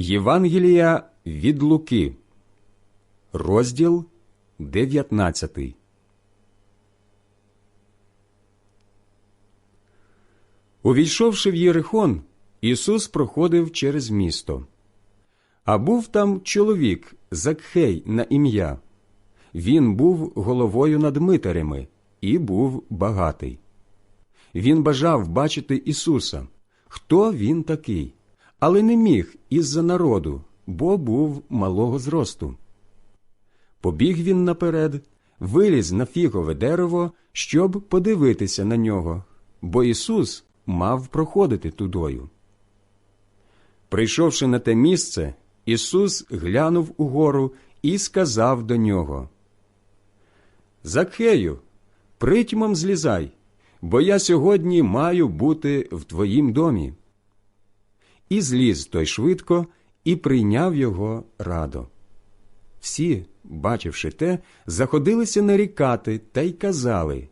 Євангелія від Луки, розділ 19. Увійшовши в Єрихон, Ісус проходив через місто. А був там чоловік Закхей на ім'я. Він був головою над митарями і був багатий. Він бажав бачити Ісуса, хто він такий, але не міг із-за народу, бо був малого зросту. Побіг він наперед, виліз на фігове дерево, щоб подивитися на нього, бо Ісус мав проходити тудою. Прийшовши на те місце, Ісус глянув угору і сказав до нього Закхею, притьмом злізай, бо я сьогодні маю бути в твоїм домі. І зліз той швидко і прийняв його радо. Всі, бачивши те, заходилися нарікати та й казали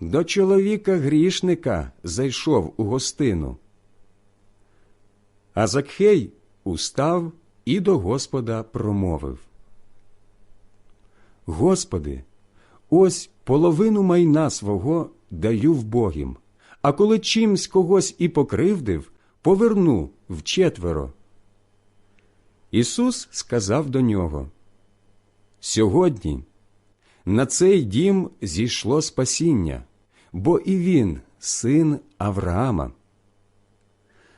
До чоловіка грішника зайшов у гостину. А Закхей устав і до Господа промовив Господи, ось половину майна свого даю в Богім, а коли чимсь когось і покривдив, поверну вчетверо. Ісус сказав до нього Сьогодні на цей дім зійшло спасіння, бо і він син Авраама.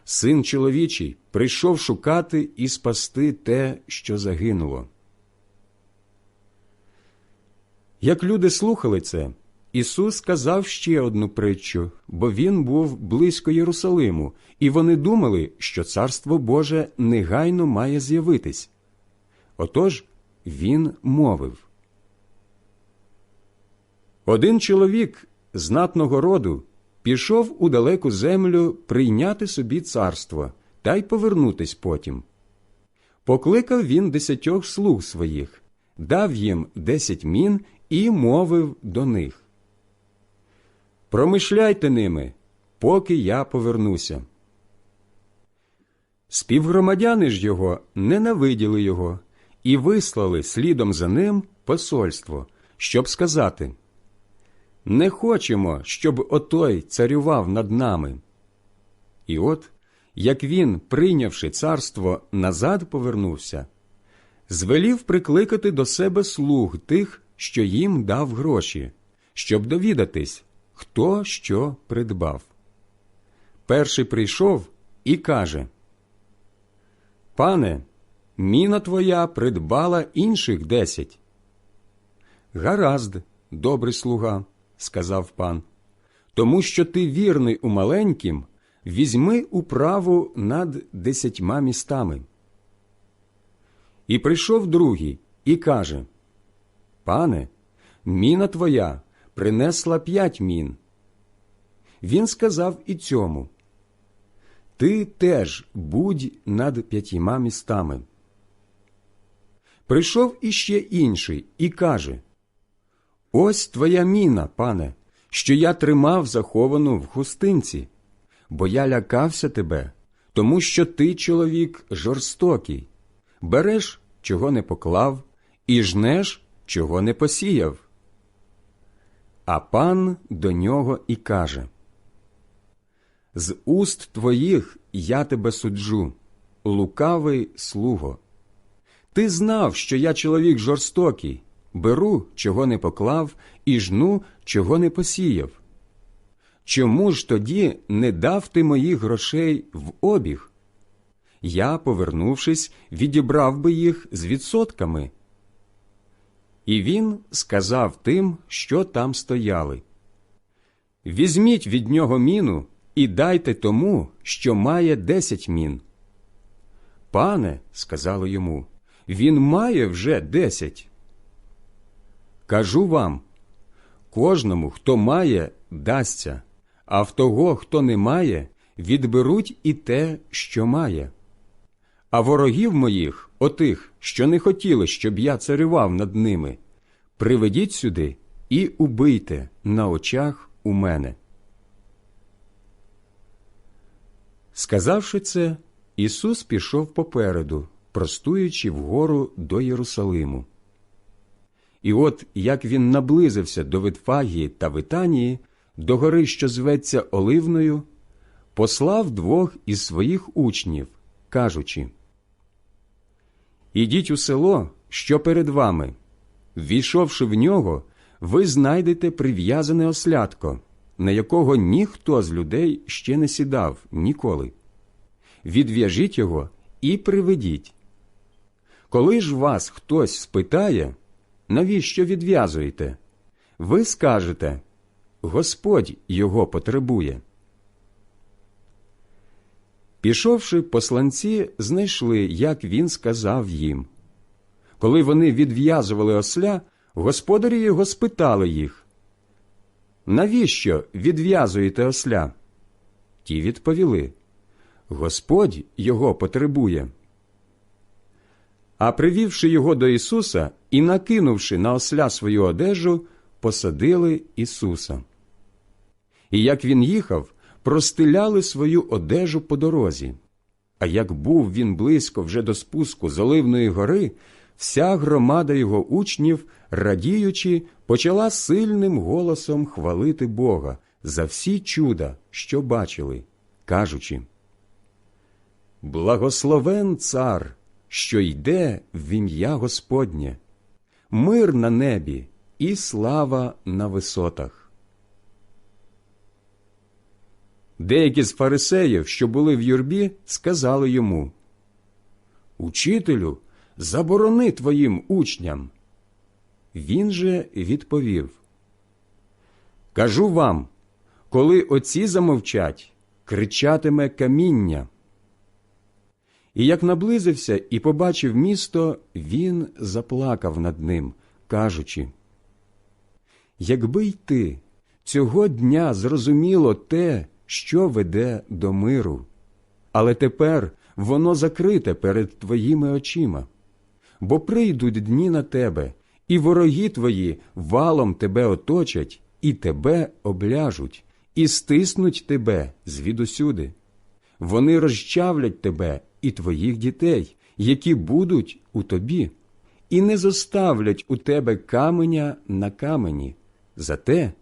Син чоловічий прийшов шукати і спасти те, що загинуло. Як люди слухали це, Ісус сказав ще одну притчу, бо Він був близько Єрусалиму, і вони думали, що Царство Боже негайно має з'явитись. Отож Він мовив. Один чоловік знатного роду пішов у далеку землю прийняти собі царство та й повернутись потім. Покликав він десятьох слуг своїх, дав їм десять мін і мовив до них Промишляйте ними, поки я повернуся. Співгромадяни ж його ненавиділи його і вислали слідом за ним посольство, щоб сказати Не хочемо, щоб отой царював над нами. І от, як він, прийнявши царство, назад повернувся, звелів прикликати до себе слуг тих, що їм дав гроші, щоб довідатись, хто що придбав. Перший прийшов і каже Пане, міна твоя придбала інших десять. Гаразд, добрий слуга, сказав пан, тому що ти вірний у маленькім, візьми управу над десятьма містами. І прийшов другий і каже Пане, міна твоя принесла п'ять мін. Він сказав і цьому Ти теж будь над п'ятьма містами. Прийшов іще інший і каже Ось твоя міна, пане, що я тримав заховану в хустинці, бо я лякався тебе, тому що ти, чоловік, жорстокий, береш, чого не поклав, і жнеш, чого не посіяв. А пан до нього і каже З уст твоїх я тебе суджу, лукавий слуго. Ти знав, що я чоловік жорстокий, беру, чого не поклав, і жну, чого не посіяв. Чому ж тоді не дав ти моїх грошей в обіг? Я, повернувшись, відібрав би їх з відсотками. І він сказав тим, що там стояли Візьміть від нього міну і дайте тому, що має десять мін. Пане, сказали йому, він має вже десять. Кажу вам кожному, хто має, дасться, а в того, хто не має, відберуть і те, що має. А ворогів моїх, отих, що не хотіли, щоб я царював над ними, приведіть сюди і убийте на очах у мене. Сказавши це, Ісус пішов попереду, простуючи вгору до Єрусалиму. І от як він наблизився до Витфагії та Витанії, до гори, що зветься Оливною, послав двох із своїх учнів, кажучи Ідіть у село, що перед вами. Ввійшовши в нього, ви знайдете прив'язане ослядко, на якого ніхто з людей ще не сідав ніколи. Відв'яжіть його і приведіть. Коли ж вас хтось спитає, навіщо відв'язуєте? Ви скажете Господь його потребує. Пішовши, посланці знайшли, як він сказав їм. Коли вони відв'язували осля, господарі його спитали їх Навіщо відв'язуєте осля? Ті відповіли Господь його потребує. А привівши його до Ісуса і накинувши на осля свою одежу, посадили Ісуса. І як він їхав, простиляли свою одежу по дорозі. А як був він близько вже до спуску з Оливної гори, вся громада його учнів, радіючи, почала сильним голосом хвалити Бога за всі чуда, що бачили, кажучи Благословен цар, що йде в ім'я Господнє, мир на небі і слава на висотах. Деякі з фарисеїв, що були в юрбі, сказали йому Учителю, заборони твоїм учням. Він же відповів Кажу вам, коли оці замовчать, кричатиме каміння. І як наблизився і побачив місто, він заплакав над ним, кажучи Якби й ти цього дня зрозуміло те, що веде до миру, але тепер воно закрите перед твоїми очима, бо прийдуть дні на тебе, і вороги твої валом тебе оточать, і тебе обляжуть, і стиснуть тебе звідусюди. Вони розчавлять тебе і твоїх дітей, які будуть у тобі, і не зоставлять у тебе каменя на камені. За те,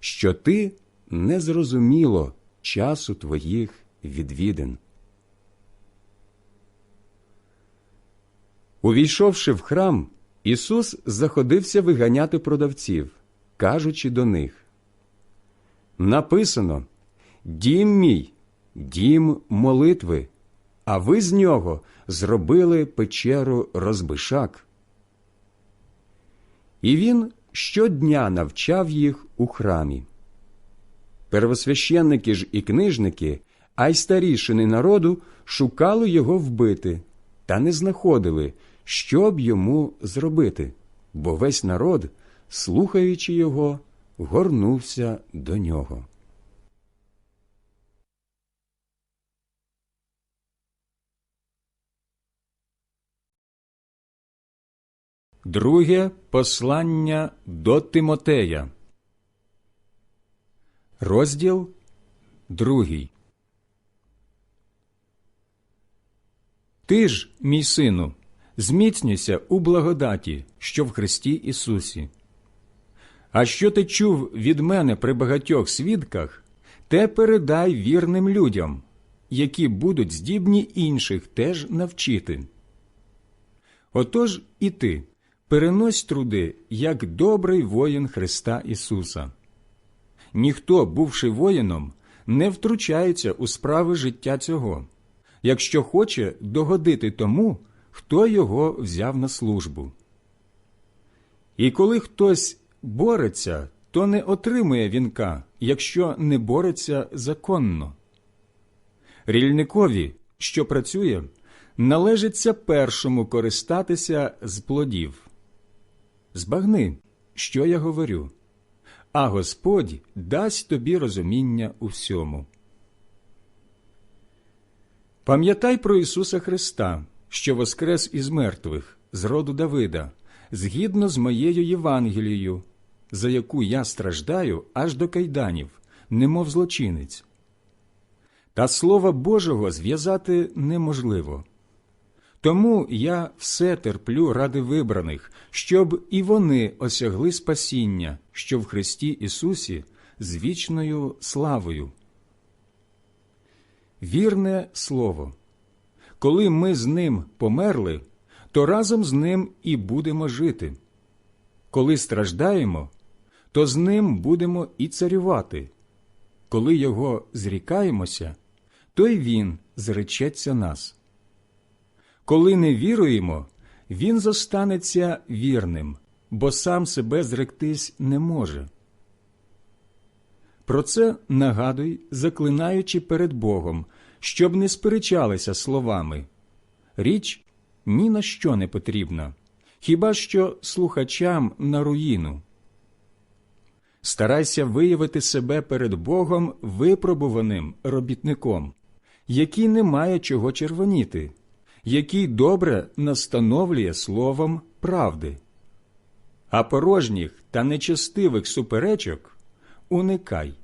що ти не зрозуміло часу твоїх відвідин. Увійшовши в храм, Ісус заходився виганяти продавців, кажучи до них Написано Дім мій, дім молитви, а ви з нього зробили печеру розбишак. І він щодня навчав їх у храмі. Первосвященники ж і книжники, а й старішини народу шукали його вбити, та не знаходили, що б йому зробити, бо весь народ, слухаючи його, горнувся до нього. Друге послання до Тимотея. Розділ другий. Ти ж, мій сину, зміцнюйся у благодаті, що в Христі Ісусі. А що ти чув від мене при багатьох свідках, те передай вірним людям, які будуть здібні інших теж навчити. Отож і ти перенось труди, як добрий воїн Христа Ісуса. Ніхто, бувши воїном, не втручається у справи життя цього, якщо хоче догодити тому, хто його взяв на службу. І коли хтось бореться, то не отримує вінка, якщо не бореться законно. Рільникові, що працює, належиться першому користатися з плодів. Збагни, що я говорю, а Господь дасть тобі розуміння у всьому. Пам'ятай про Ісуса Христа, що воскрес із мертвих, з роду Давида, згідно з моєю Євангелією, за яку я страждаю аж до кайданів, немов злочинець. Та Слова Божого зв'язати неможливо. Тому я все терплю ради вибраних, щоб і вони осягли спасіння, що в Христі Ісусі з вічною славою. Вірне Слово. Коли ми з ним померли, то разом з ним і будемо жити. Коли страждаємо, то з ним будемо і царювати. Коли його зрікаємося, то й він зречеться нас. Коли не віруємо, він зостанеться вірним, бо сам себе зректись не може. Про це нагадуй, заклинаючи перед Богом, щоб не сперечалися словами. Річ ні на що не потрібна, хіба що слухачам на руїну. Старайся виявити себе перед Богом випробуваним робітником, який не має чого червоніти, який добре настановлює словом правди. А порожніх та нечестивих суперечок уникай,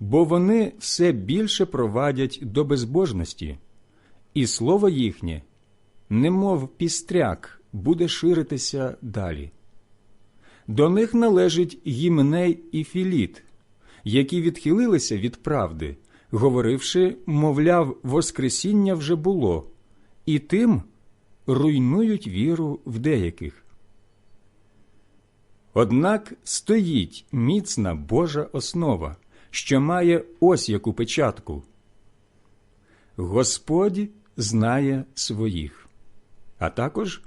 бо вони все більше провадять до безбожності, і слово їхнє, немов пістряк, буде ширитися далі. До них належить Гімней і Філіт, які відхилилися від правди, говоривши, мовляв, Воскресіння вже було, і тим руйнують віру в деяких. Однак стоїть міцна Божа основа, що має ось яку печатку. Господь знає своїх, а також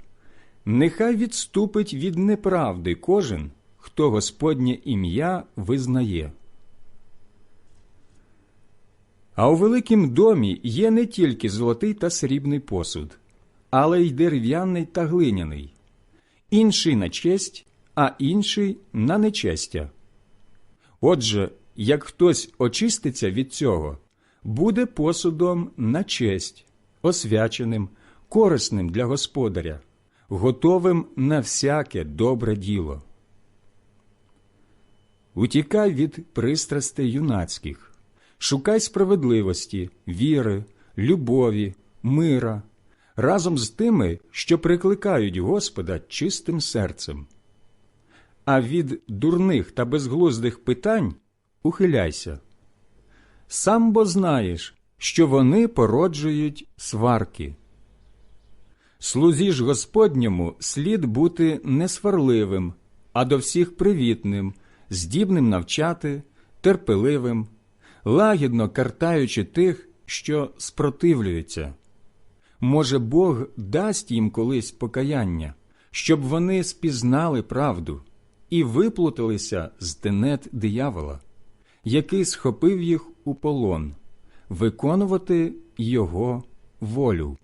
нехай відступить від неправди кожен, хто Господнє ім'я визнає. А у великім домі є не тільки золотий та срібний посуд, але й дерев'яний та глиняний, інший на честь, а інший на нечестя. Отже, як хтось очиститься від цього, буде посудом на честь, освяченим, корисним для господаря, готовим на всяке добре діло. Утікай від пристрастей юнацьких, шукай справедливості, віри, любові, мира, разом з тими, що прикликають Господа чистим серцем. А від дурних та безглуздих питань ухиляйся. Сам бо знаєш, що вони породжують сварки. Слузі ж Господньому слід бути не сварливим, а до всіх привітним, здібним навчати, терпеливим, лагідно картаючи тих, що спротивлюються. Може, Бог дасть їм колись покаяння, щоб вони спізнали правду і виплуталися з тенет диявола, який схопив їх у полон, виконувати його волю.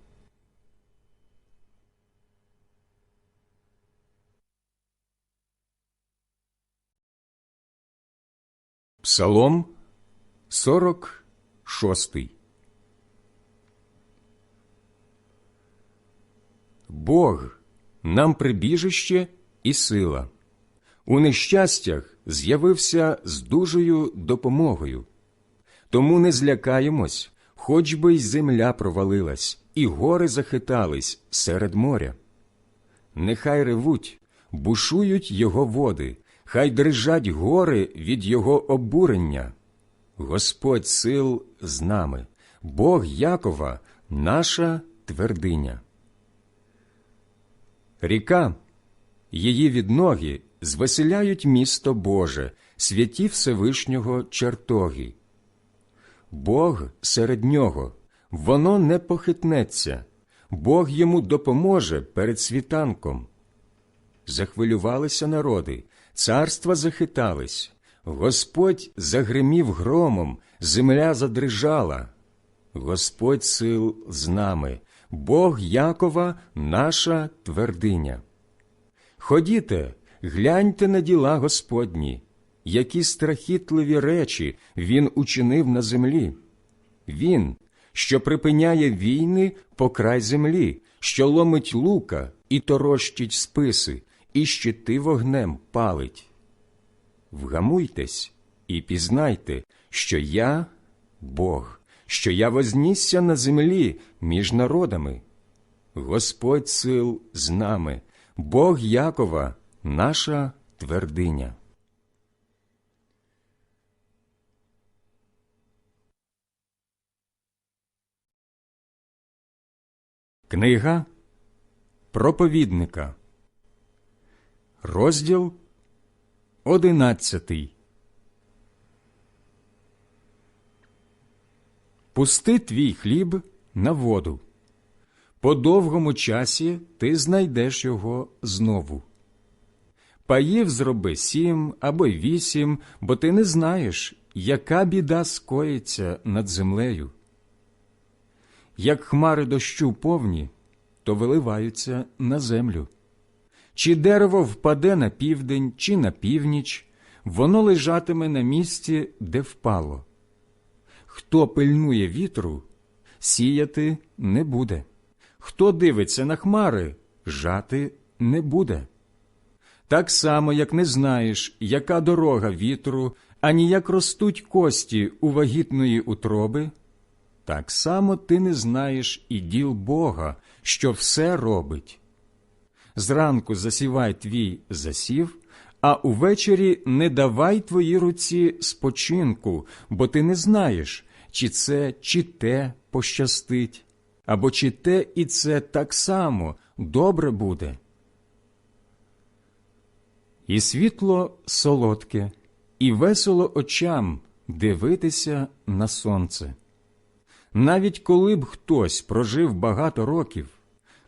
Псалом 46 Бог нам прибіжище і сила. У нещастях з'явився з дужою допомогою. Тому не злякаємось, хоч би й земля провалилась, і гори захитались серед моря. Нехай ревуть, бушують його води, хай дрижать гори від його обурення. Господь сил з нами, Бог Якова, наша твердиня. Ріка, її відноги звеселяють місто Боже, святі Всевишнього чертоги. Бог серед нього, воно не похитнеться, Бог йому допоможе перед світанком. Захвилювалися народи, царства захитались, Господь загримів громом, земля задрижала. Господь сил з нами, Бог Якова, наша твердиня. Ходіте, гляньте на діла Господні, які страхітливі речі Він учинив на землі. Він, що припиняє війни по край землі, що ломить лука і торощить списи, і щити вогнем палить. Вгамуйтесь і пізнайте, що я Бог, що я вознісся на землі між народами. Господь сил з нами, Бог Якова, наша твердиня. Книга проповідника, розділ одинадцятий. Пусти твій хліб на воду. По довгому часі ти знайдеш його знову. Паїв зроби сім або й вісім, бо ти не знаєш, яка біда скоїться над землею. Як хмари дощу повні, то виливаються на землю. Чи дерево впаде на південь, чи на північ, воно лежатиме на місці, де впало. Хто пильнує вітру, сіяти не буде. Хто дивиться на хмари, жати не буде. Так само, як не знаєш, яка дорога вітру, ані як ростуть кості у вагітної утроби, так само ти не знаєш і діл Бога, що все робить. Зранку засівай твій засів, а увечері не давай твоїй руці спочинку, бо ти не знаєш, чи це, чи те пощастить, або чи те і це так само добре буде. І світло солодке, і весело очам дивитися на сонце. Навіть коли б хтось прожив багато років,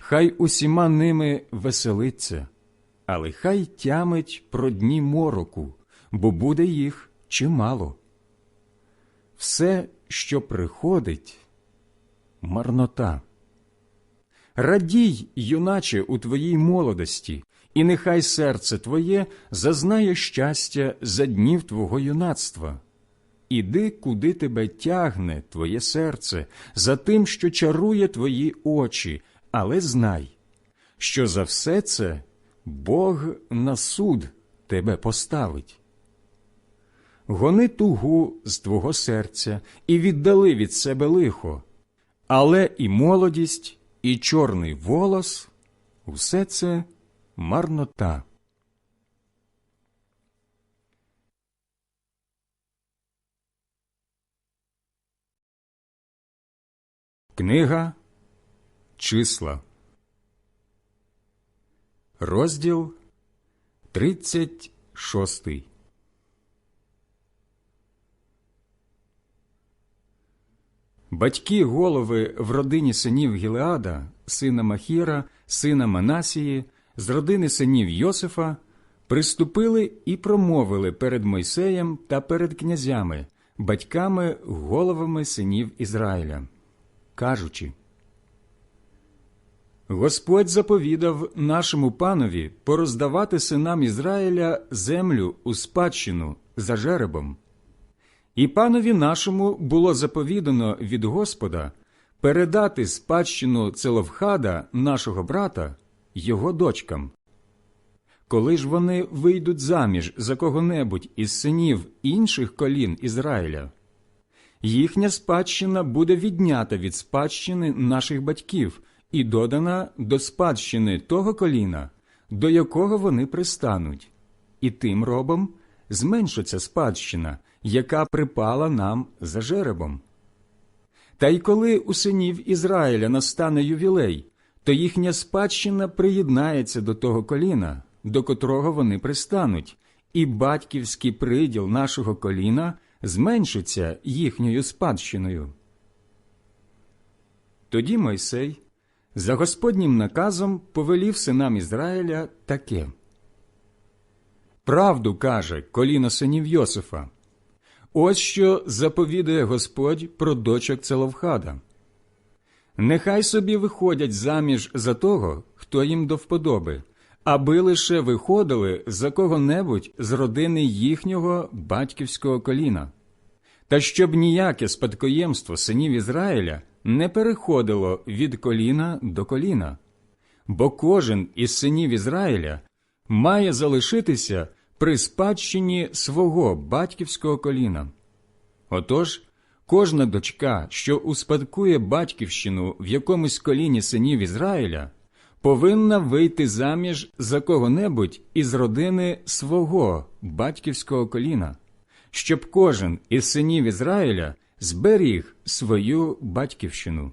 хай усіма ними веселиться, але хай тямить про дні мороку, бо буде їх чимало. Все, що приходить, марнота. Радій, юначе, у твоїй молодості, і нехай серце твоє зазнає щастя за днів твого юнацтва. Іди, куди тебе тягне твоє серце, за тим, що чарує твої очі, але знай, що за все це Бог на суд тебе поставить. Гони тугу з твого серця і віддали від себе лихо, але і молодість, і чорний волос усе це марнота. Книга Числа, розділ 36 Батьки голови в родині синів Гілеада, сина Махіра, сина Манасії, з родини синів Йосифа, приступили і промовили перед Мойсеєм та перед князями, батьками, головами синів Ізраїля, кажучи. Господь заповідав нашому панові пороздавати синам Ізраїля землю у спадщину за жеребом. І панові нашому було заповідано від Господа передати спадщину Целовхада, нашого брата, його дочкам. Коли ж вони вийдуть заміж за кого-небудь із синів інших колін Ізраїля, їхня спадщина буде віднята від спадщини наших батьків і додана до спадщини того коліна, до якого вони пристануть, і тим робом зменшиться спадщина, яка припала нам за жеребом. Та й коли у синів Ізраїля настане ювілей, то їхня спадщина приєднається до того коліна, до котрого вони пристануть, і батьківський приділ нашого коліна зменшиться їхньою спадщиною. Тоді Мойсей за Господнім наказом повелів синам Ізраїля таке. Правду каже коліно синів Йосифа. Ось що заповідає Господь про дочок Целовхада. Нехай собі виходять заміж за того, хто їм до вподоби, аби лише виходили за кого-небудь з родини їхнього батьківського коліна, та щоб ніяке спадкоємство синів Ізраїля не переходило від коліна до коліна, бо кожен із синів Ізраїля має залишитися при спадщині свого батьківського коліна. Отож, кожна дочка, що успадкує батьківщину в якомусь коліні синів Ізраїля, повинна вийти заміж за кого-небудь із родини свого батьківського коліна, щоб кожен із синів Ізраїля зберіг свою батьківщину,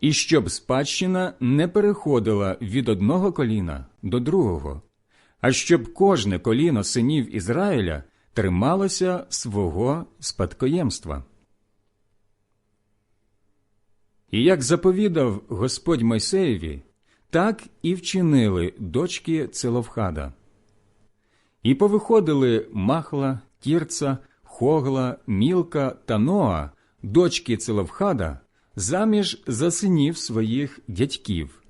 і щоб спадщина не переходила від одного коліна до другого, а щоб кожне коліно синів Ізраїля трималося свого спадкоємства. І як заповідав Господь Мойсеєві, так і вчинили дочки Целовхада. І повиходили Махла, Тірца, Хогла, Мілка та Ноа, дочки Целовхада, заміж за синів своїх дядьків,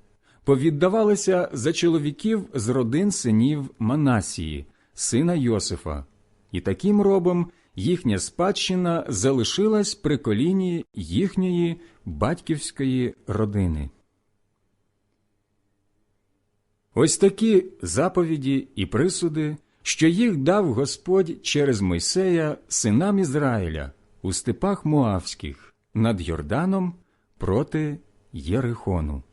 повіддавалися за чоловіків з родин синів Манасії, сина Йосифа, і таким робом їхня спадщина залишилась при коліні їхньої батьківської родини. Ось такі заповіді і присуди, що їх дав Господь через Мойсея синам Ізраїля у степах Моавських над Йорданом проти Єрихону.